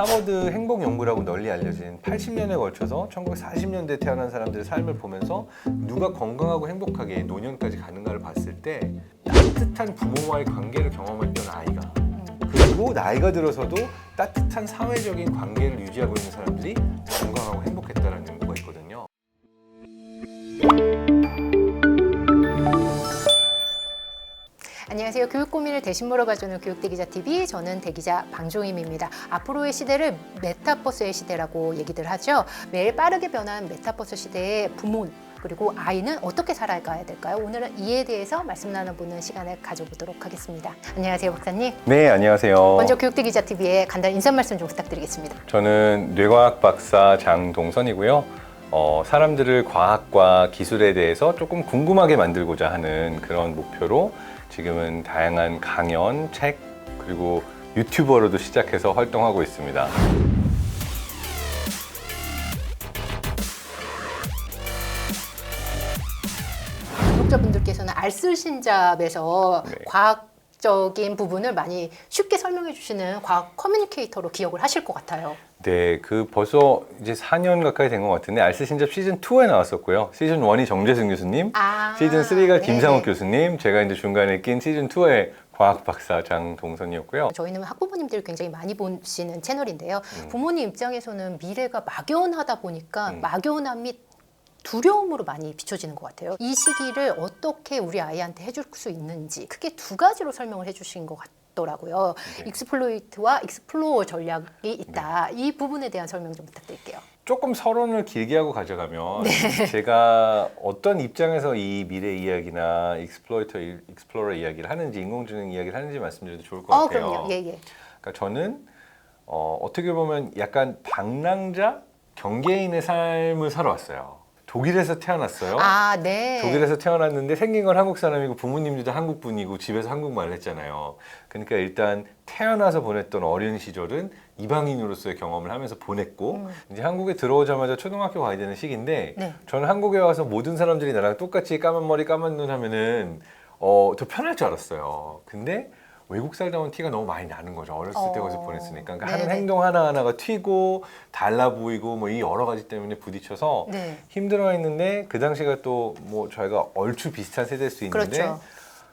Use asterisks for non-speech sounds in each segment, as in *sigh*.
하버드 행복 연구라고 널리 알려진 80년에 걸쳐서 1940년대 태어난 사람들의 삶을 보면서 누가 건강하고 행복하게 노년까지 가는가를 봤을 때 따뜻한 부모와의 관계를 경험했던 아이가 그리고 나이가 들어서도 따뜻한 사회적인 관계를 유지하고 있는 사람들이 건강하고 행복했다는 안녕하세요. 교육 고민을 대신 물어봐주는 교육대기자 TV 저는 대기자 방종임입니다. 앞으로의 시대를 메타버스의 시대라고 얘기들 하죠. 매일 빠르게 변한 메타버스 시대에 부모 그리고 아이는 어떻게 살아가야 될까요? 오늘은 이에 대해서 말씀 나눠보는 시간을 가져보도록 하겠습니다. 안녕하세요, 박사님. 네, 안녕하세요. 먼저 교육대 기자 TV에 간단한 인사 말씀 좀 부탁드리겠습니다. 저는 뇌과학 박사 장동선이고요. 어, 사람들을 과학과 기술에 대해서 조금 궁금하게 만들고자 하는 그런 목표로 지금은 다양한 강연, 책, 그리고 유튜버로도 시작해서 활동하고 있습니다. 구독자분들께서는 알쓸신잡에서 네. 과학 적인 부분을 많이 쉽게 설명해 주시는 과학 커뮤니케이터로 기억을 하실 것 같아요. 네, 그 벌써 이제 4년 가까이 된 것 같은데 알쓸신잡 시즌 2에 나왔었고요. 시즌 1이 정재승 교수님, 아, 시즌 3가 네. 김상욱 교수님, 제가 이제 중간에 낀 시즌 2의 과학 박사 장동선이었고요. 저희는 학부모님들이 굉장히 많이 보시는 채널인데요. 음. 부모님 입장에서는 미래가 막연하다 보니까 음. 막연함 및 두려움으로 많이 비춰지는 것 같아요. 이 시기를 어떻게 우리 아이한테 해줄 수 있는지 크게 두 가지로 설명을 해주신 것 같 더라고요. 네. 익스플로이트와 익스플로어 전략이 있다. 이 부분에 대한 설명 좀 부탁드릴게요. 조금 서론을 길게 하고 가져가면 네. *laughs* 제가 어떤 입장에서 이 미래 이야기나 익스플로이터, 익스플로러 이야기를 하는지 인공지능 이야기를 하는지 말씀드려도 좋을 것 어, 같아요. 그럼요. 예, 예. 그러니까 저는 어, 어떻게 보면 약간 방랑자 경계인의 삶을 살아왔어요. 독일에서 태어났어요. 아, 네. 독일에서 태어났는데 생긴 건 한국 사람이고 부모님들도 한국 분이고 집에서 한국말을 했잖아요. 그러니까 일단 태어나서 보냈던 어린 시절은 이방인으로서의 경험을 하면서 보냈고 음. 이제 한국에 들어오자마자 초등학교 가야 되는 시기인데 네. 저는 한국에 와서 모든 사람들이 나랑 똑같이 까만 머리 까만 눈 하면은 어, 더 편할 줄 알았어요. 근데 외국 살다 온 티가 너무 많이 나는 거죠. 어렸을 때 어. 거기서 보냈으니까. 그러니까 네네. 하는 행동 하나하나가 튀고 달라 보이고 뭐 이 여러 가지 때문에 부딪혀서 네. 힘들어했는데 그 당시가 또 뭐 저희가 얼추 비슷한 세대일 수 있는데 그렇죠.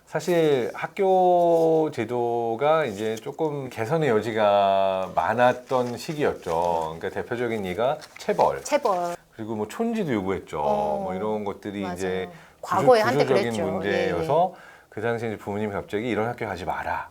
사실 학교 제도가 이제 조금 개선의 여지가 많았던 시기였죠. 그러니까 대표적인 예가 체벌 체벌. 그리고 뭐 촌지도 요구했죠. 어, 뭐 이런 것들이 맞아요. 이제 과거에 구조- 한때 그랬죠. 문제여서 그 당시에 이제 부모님이 갑자기 이런 학교 가지 마라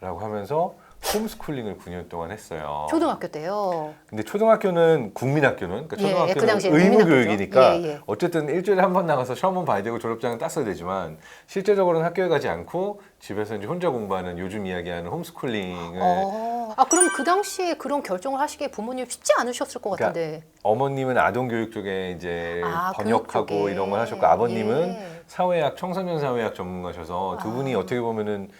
라고 하면서 홈스쿨링을 9년 동안 했어요. 초등학교 때요. 근데 초등학교는 국민학교는 그러니까 예, 예, 초등학교는 그 당시에 의무 국민학교죠. 교육이니까 예, 예. 어쨌든 일주일에 한 번 나가서 시험은 봐야 되고 졸업장은 땄어야 되지만 실제적으로는 학교에 가지 않고 집에서 이제 혼자 공부하는 요즘 이야기하는 홈스쿨링을 어. 아 그럼 그 당시에 그런 결정을 하시기에 부모님 쉽지 않으셨을 것 그러니까 같은데. 어머님은 아동 교육 쪽에 이제 아, 번역하고 교육 쪽에. 이런 걸 하셨고 아버님은 예. 사회학 청소년 사회학 전문가셔서 두 아. 분이 어떻게 보면은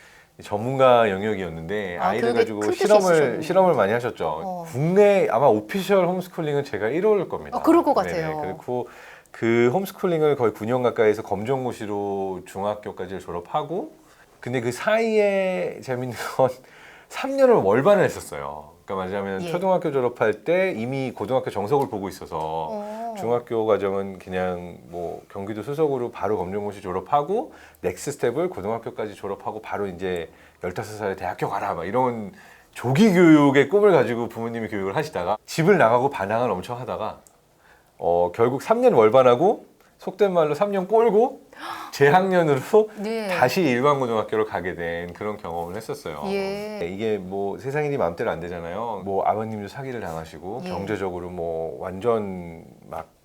전문가 영역이었는데 아, 교육에 가지고 실험을. 실험을 많이 하셨죠. 어. 국내 아마 오피셜 홈스쿨링은 제가 1호일 겁니다. 아, 그럴 것 네네. 같아요. 그리고 그 홈스쿨링을 거의 9년 가까이해서 검정고시로 중학교까지 졸업하고 근데 그 사이에 재밌는 건 *laughs* 3년을 월반을 했었어요. 그러니까 말하자면 예. 초등학교 졸업할 때 이미 고등학교 정석을 보고 있어서 어. 중학교 과정은 그냥 뭐 경기도 수석으로 바로 검정고시 졸업하고 넥스 스텝을 고등학교까지 졸업하고 바로 이제 15살에 대학교 가라 막 이런 조기 교육의 꿈을 가지고 부모님이 교육을 하시다가 집을 나가고 반항을 엄청 하다가 어 결국 3년 월반하고 속된 말로 3년 꼴고 재학년으로 *gasps* 네. 다시 일반 고등학교로 가게 된 그런 경험을 했었어요. 예. 이게 뭐 세상이 네 마음대로 안 되잖아요. 뭐 아버님도 사기를 당하시고 예. 경제적으로 뭐 완전 막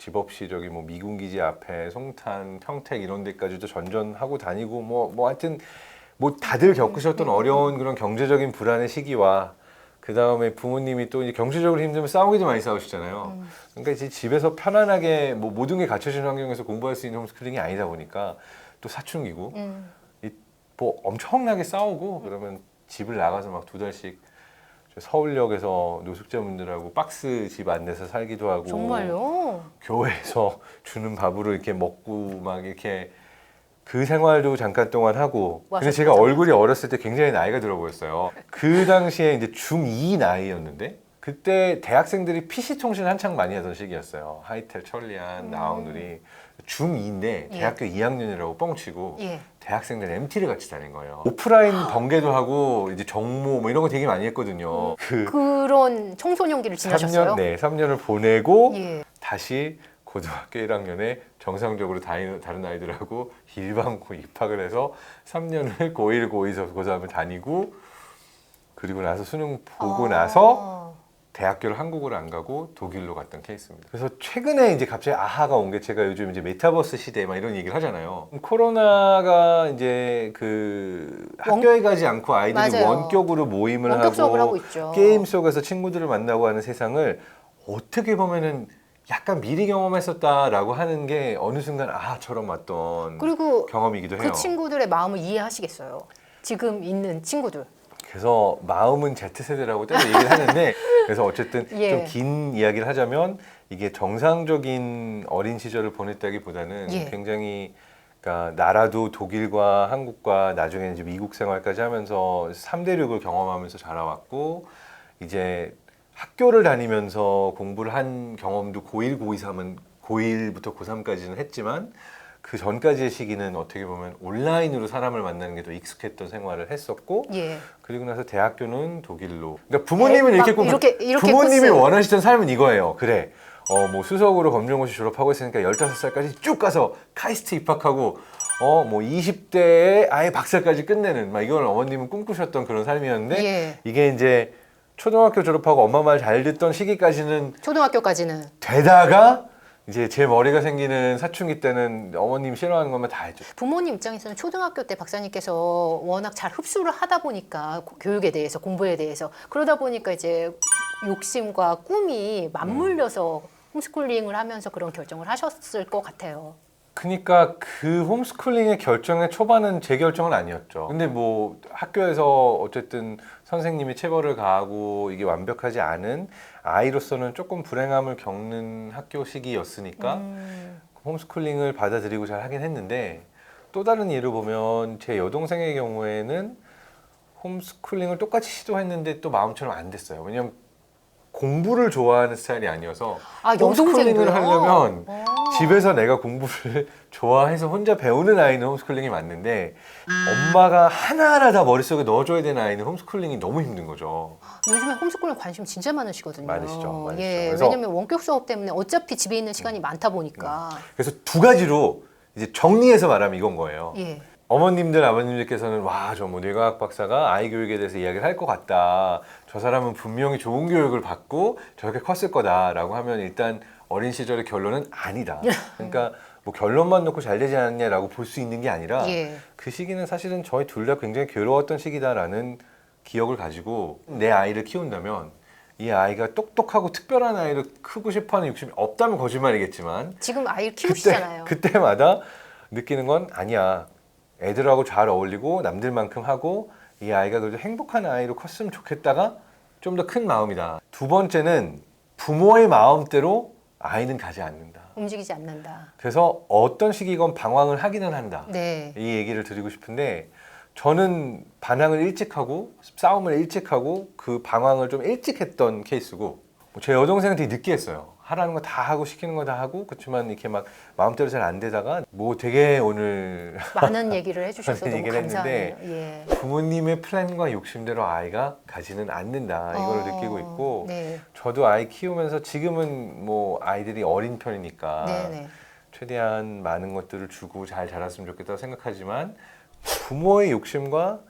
집 없이 저기 뭐 미군 기지 앞에 송탄, 평택 이런 데까지도 전전하고 다니고 뭐뭐 하여튼 뭐 다들 겪으셨던 음. 어려운 그런 경제적인 불안의 시기와 그 다음에 부모님이 또 이제 경제적으로 힘들면 싸우기도 많이 싸우시잖아요. 음. 그러니까 이제 집에서 편안하게 뭐 모든 게 갖춰진 환경에서 공부할 수 있는 홈스쿨링이 아니다 보니까 또 사춘기고 음. 뭐 엄청나게 싸우고 그러면 집을 나가서 막 두 달씩 저 서울역에서 노숙자분들하고 박스 집 안내서 살기도 하고 정말요? 교회에서 주는 밥으로 이렇게 먹고 막 이렇게 그 생활도 잠깐 동안 하고 뭐 근데 제가? 얼굴이 어렸을 때 굉장히 나이가 들어 보였어요. 그 당시에 이제 중2 나이였는데 그때 대학생들이 PC 통신 한창 많이 하던 시기였어요. 하이텔, 천리안, 나우누리 중2인데 예. 대학교 2학년이라고 뻥치고 예. 대학생들 MT를 같이 다닌 거예요. 오프라인 번개도 하고 이제 정모 뭐 이런 거 되게 많이 했거든요. 그 그런 청소년기를 지나셨어요? 3년, 네, 3년을 보내고 예. 다시 고등학교 1학년에 정상적으로 다니, 다른 아이들하고 일반고 입학을 해서 3년을 고1, 고2, 고3을 다니고 그리고 나서 수능 보고 아. 나서 대학교를 한국으로 안 가고 독일로 갔던 케이스입니다. 그래서 최근에 이제 갑자기 아하가 온 게 제가 요즘 이제 메타버스 시대 막 이런 얘기를 하잖아요. 코로나가 이제 그 학교에 가지 않고 아이들이 맞아요. 원격으로 모임을 원격 수업을 하고 하고 있죠. 게임 속에서 친구들을 만나고 하는 세상을 어떻게 보면은 약간 미리 경험했었다라고 하는 게 어느 순간 아처럼 왔던 그리고 경험이기도 해요. 그 친구들의 마음을 이해하시겠어요. 지금 있는 친구들. 그래서 마음은 Z 세대라고 때로 얘기를 하는데 *laughs* 그래서 어쨌든 예. 좀 긴 이야기를 하자면 이게 정상적인 어린 시절을 보냈다기보다는 예. 굉장히 그러니까 나라도 독일과 한국과 나중에 이제 미국 생활까지 하면서 3대륙을 경험하면서 자라왔고 이제 학교를 다니면서 공부를 한 경험도 고1, 고2, 3은 고1부터 고3까지는 했지만 그 전까지의 시기는 어떻게 보면 온라인으로 사람을 만나는 게 더 익숙했던 생활을 했었고 예. 그리고 나서 대학교는 독일로. 그러니까 부모님은 네, 이렇게 막꼭 이렇게- 이렇게 부모님이 코스. 원하시던 삶은 이거예요. 그래. 어 뭐 수석으로 검정고시 졸업하고 있으니까 15살까지 쭉 가서 카이스트 입학하고 어뭐 20대에 아예 박사까지 끝내는 막 이걸 어머님은 꿈꾸셨던 그런 삶이었는데 예. 이게 이제 초등학교 졸업하고 엄마 말 잘 듣던 시기까지는 초등학교까지는 되다가 이제 제 머리가 생기는 사춘기 때는 어머님 싫어하는 것만 다 했죠. 부모님 입장에서는 초등학교 때 박사님께서 워낙 잘 흡수를 하다 보니까 고- 교육에 대해서 공부에 대해서 그러다 보니까 이제 욕심과 꿈이 맞물려서 홈스쿨링을 하면서 그런 결정을 하셨을 것 같아요. 그러니까 그 홈스쿨링의 결정의 초반은 제 결정은 아니었죠. 근데 뭐 학교에서 어쨌든 선생님이 체벌을 가하고 이게 완벽하지 않은 아이로서는 조금 불행함을 겪는 학교 시기였으니까 음, 홈스쿨링을 받아들이고 잘 하긴 했는데 또 다른 예를 보면 제 여동생의 경우에는 홈스쿨링을 똑같이 시도했는데 또 마음처럼 안 됐어요. 왜냐면 공부를 좋아하는 스타일이 아니어서 아? 홈스쿨링을 하려면 어. 집에서 내가 공부를 *laughs* 좋아해서 혼자 배우는 아이는 홈스쿨링이 맞는데 엄마가 하나하나 다 머릿속에 넣어줘야 되는 아이는 홈스쿨링이 너무 힘든 거죠. 요즘에 홈스쿨링 관심 진짜 많으시거든요. 많으시죠, 많으시죠. 예, 그래서- 왜냐면 원격 수업 때문에 어차피 집에 있는 시간이 많다 보니까. 그래서 두 가지로 이제 정리해서 말하면 이건 거예요. 예. 어머님들 아버님들께서는 와 저 뭐 뇌과학 박사가 아이 교육에 대해서 이야기를 할 것 같다. 저 사람은 분명히 좋은 교육을 받고 저렇게 컸을 거다라고 하면 일단 어린 시절의 결론은 아니다. 그러니까 뭐 결론만 놓고 잘 되지 않았냐라고 볼 수 있는 게 아니라 예. 그 시기는 사실은 저희 둘 다 굉장히 괴로웠던 시기다라는 기억을 가지고 내 아이를 키운다면 이 아이가 똑똑하고 특별한 아이를 크고 싶어하는 욕심이 없다면 거짓말이겠지만 지금 아이를 그때 키우시잖아요. 그때마다 느끼는 건 아니야. 애들하고 잘 어울리고 남들만큼 하고 이 아이가 그래도 행복한 아이로 컸으면 좋겠다가 좀 더 큰 마음이다. 두 번째는 부모의 마음대로 아이는 가지 않는다. 움직이지 않는다. 그래서 어떤 시기건 방황을 하기는 한다. 네. 이 얘기를 드리고 싶은데 저는 반항을 일찍 하고 싸움을 일찍 하고 그 방황을 좀 일찍 했던 케이스고 뭐제 여동생은 되게 늦게 했어요. 하라는 거 다 하고 시키는 거 다 하고 그렇지만 이렇게 막 마음대로 잘 안 되다가 뭐 되게 오늘 *laughs* 많은 얘기를 해주셔서 많은 너무 얘기를 감사해요. 예. 부모님의 플랜과 욕심대로 아이가 가지는 않는다 이걸 어, 느끼고 있고 네. 저도 아이 키우면서 지금은 뭐 아이들이 어린 편이니까 네네. 최대한 많은 것들을 주고 잘 자랐으면 좋겠다고 생각하지만 부모의 욕심과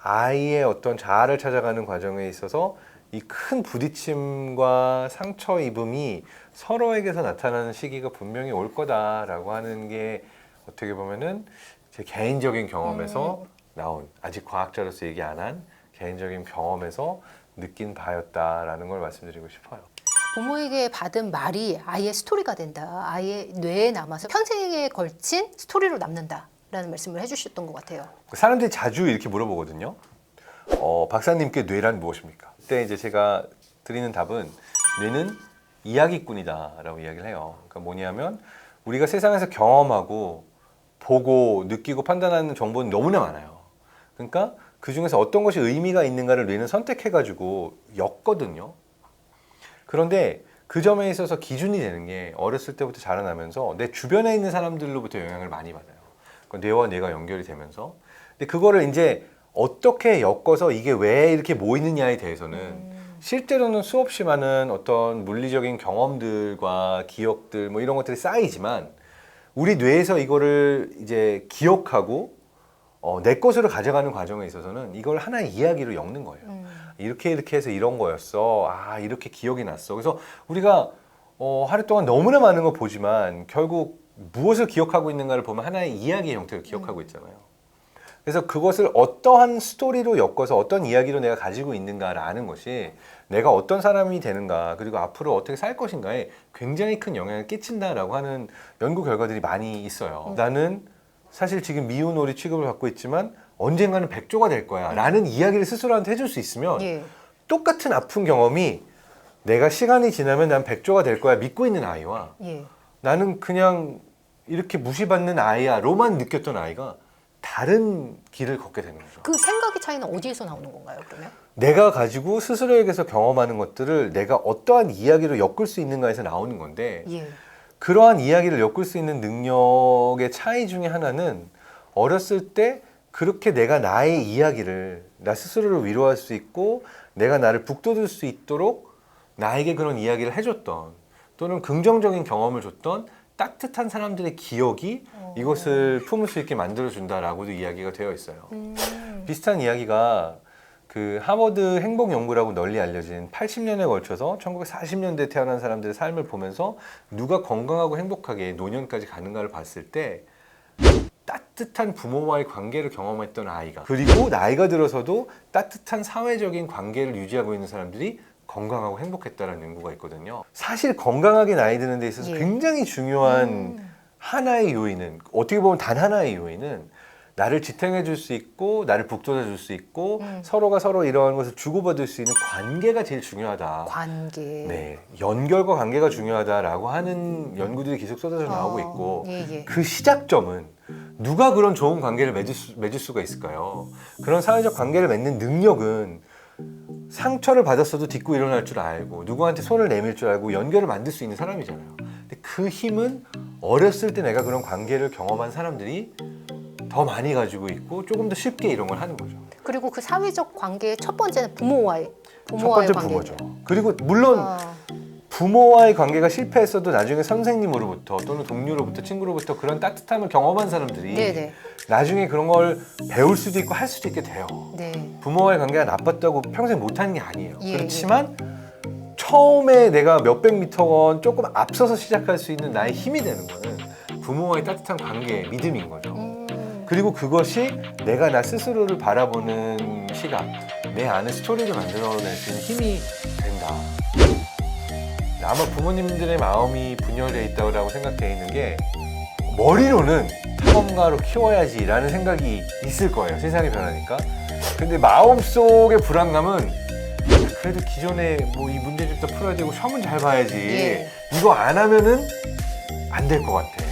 아이의 어떤 자아를 찾아가는 과정에 있어서 이 큰 부딪힘과 상처 입음이 서로에게서 나타나는 시기가 분명히 올 거다라고 하는 게 어떻게 보면은 제 개인적인 경험에서 나온 아직 과학자로서 얘기 안 한 개인적인 경험에서 느낀 바였다라는 걸 말씀드리고 싶어요. 부모에게 받은 말이 아이의 스토리가 된다. 아이의 뇌에 남아서 평생에 걸친 스토리로 남는다 라는 말씀을 해주셨던 것 같아요. 사람들이 자주 이렇게 물어보거든요. 어, 박사님께 뇌란 무엇입니까? 그때 이제 제가 드리는 답은 뇌는 이야기꾼이다라고 이야기를 해요. 그러니까 뭐냐면 우리가 세상에서 경험하고 보고 느끼고 판단하는 정보는 너무나 많아요. 그러니까 그 중에서 어떤 것이 의미가 있는가를 뇌는 선택해가지고 엮거든요. 그런데 그 점에 있어서 기준이 되는 게 어렸을 때부터 자라나면서 내 주변에 있는 사람들로부터 영향을 많이 받아요. 그 뇌와 뇌가 연결이 되면서. 근데 그거를 이제 어떻게 엮어서 이게 왜 이렇게 모이느냐에 대해서는 실제로는 수없이 많은 어떤 물리적인 경험들과 기억들 뭐 이런 것들이 쌓이지만 우리 뇌에서 이거를 이제 기억하고 어, 내 것으로 가져가는 과정에 있어서는 이걸 하나의 이야기로 엮는 거예요. 음. 이렇게 이렇게 해서 이런 거였어. 아 이렇게 기억이 났어. 그래서 우리가 어, 하루 동안 너무나 많은 걸 보지만 결국 무엇을 기억하고 있는가를 보면 하나의 이야기의 형태로 기억하고 있잖아요. 그래서 그것을 어떠한 스토리로 엮어서 어떤 이야기로 내가 가지고 있는가라는 것이 내가 어떤 사람이 되는가 그리고 앞으로 어떻게 살 것인가에 굉장히 큰 영향을 끼친다라고 하는 연구 결과들이 많이 있어요. 나는 사실 지금 미운 오리 취급을 받고 있지만 언젠가는 백조가 될 거야 라는 이야기를 스스로한테 해줄 수 있으면 예. 똑같은 아픈 경험이 내가 시간이 지나면 난 백조가 될 거야 믿고 있는 아이와 예. 나는 그냥 이렇게 무시받는 아이야로만 느꼈던 아이가 다른 길을 걷게 되는 거죠. 그 생각의 차이는 어디에서 나오는 건가요, 그러면? 내가 가지고 스스로에게서 경험하는 것들을 내가 어떠한 이야기로 엮을 수 있는가에서 나오는 건데 예. 그러한 이야기를 엮을 수 있는 능력의 차이 중에 하나는 어렸을 때 그렇게 내가 나의 이야기를 나 스스로를 위로할 수 있고 내가 나를 북돋을 수 있도록 나에게 그런 이야기를 해줬던 또는 긍정적인 경험을 줬던 따뜻한 사람들의 기억이 이것을 품을 수 있게 만들어준다라고도 이야기가 되어 있어요. 음. 비슷한 이야기가 그 하버드 행복 연구라고 널리 알려진 80년에 걸쳐서 1940년대 태어난 사람들의 삶을 보면서 누가 건강하고 행복하게 노년까지 가는가를 봤을 때 따뜻한 부모와의 관계를 경험했던 아이가 그리고 나이가 들어서도 따뜻한 사회적인 관계를 유지하고 있는 사람들이 건강하고 행복했다는 연구가 있거든요. 사실 건강하게 나이 드는 데 있어서 예. 굉장히 중요한 음. 하나의 요인은 어떻게 보면 단 하나의 요인은 나를 지탱해 줄 수 있고 나를 북돋아 줄 수 있고 음. 서로가 서로 이러한 것을 주고받을 수 있는 관계가 제일 중요하다. 관계. 네, 연결과 관계가 중요하다라고 하는 연구들이 계속 쏟아져 나오고 어, 있고 예, 예. 그 시작점은 누가 그런 좋은 관계를 맺을, 수, 맺을 수가 있을까요? 그런 사회적 관계를 맺는 능력은 상처를 받았어도 딛고 일어날 줄 알고 누구한테 손을 내밀 줄 알고 연결을 만들 수 있는 사람이잖아요. 근데 그 힘은 어렸을 때 내가 그런 관계를 경험한 사람들이 더 많이 가지고 있고 조금 더 쉽게 이런 걸 하는 거죠. 그리고 그 사회적 관계의 첫 번째는 부모와의 첫 부모와의 번째 관계. 부모죠. 그리고 물론 아, 부모와의 관계가 실패했어도 나중에 선생님으로부터 또는 동료로부터 친구로부터 그런 따뜻함을 경험한 사람들이 네네. 나중에 그런 걸 배울 수도 있고 할 수도 있게 돼요. 네. 부모와의 관계가 나빴다고 평생 못하는 게 아니에요. 예, 그렇지만 처음에 내가 몇백 미터건 조금 앞서서 시작할 수 있는 나의 힘이 되는 거는 부모와의 따뜻한 관계, 믿음인 거죠. 음. 그리고 그것이 내가 나 스스로를 바라보는 시각, 내 안에 스토리를 만들어낼 수 있는 힘이 된다. 아마 부모님들의 마음이 분열되어 있다고 생각되어 있는 게 머리로는 탐험가로 키워야지라는 생각이 있을 거예요. 세상이 변하니까. 근데 마음속의 불안감은 그래도 기존에 뭐 이 문제집도 풀어야 되고 시험은 잘 봐야지. 예. 이거 안 하면은 안 될 것 같아.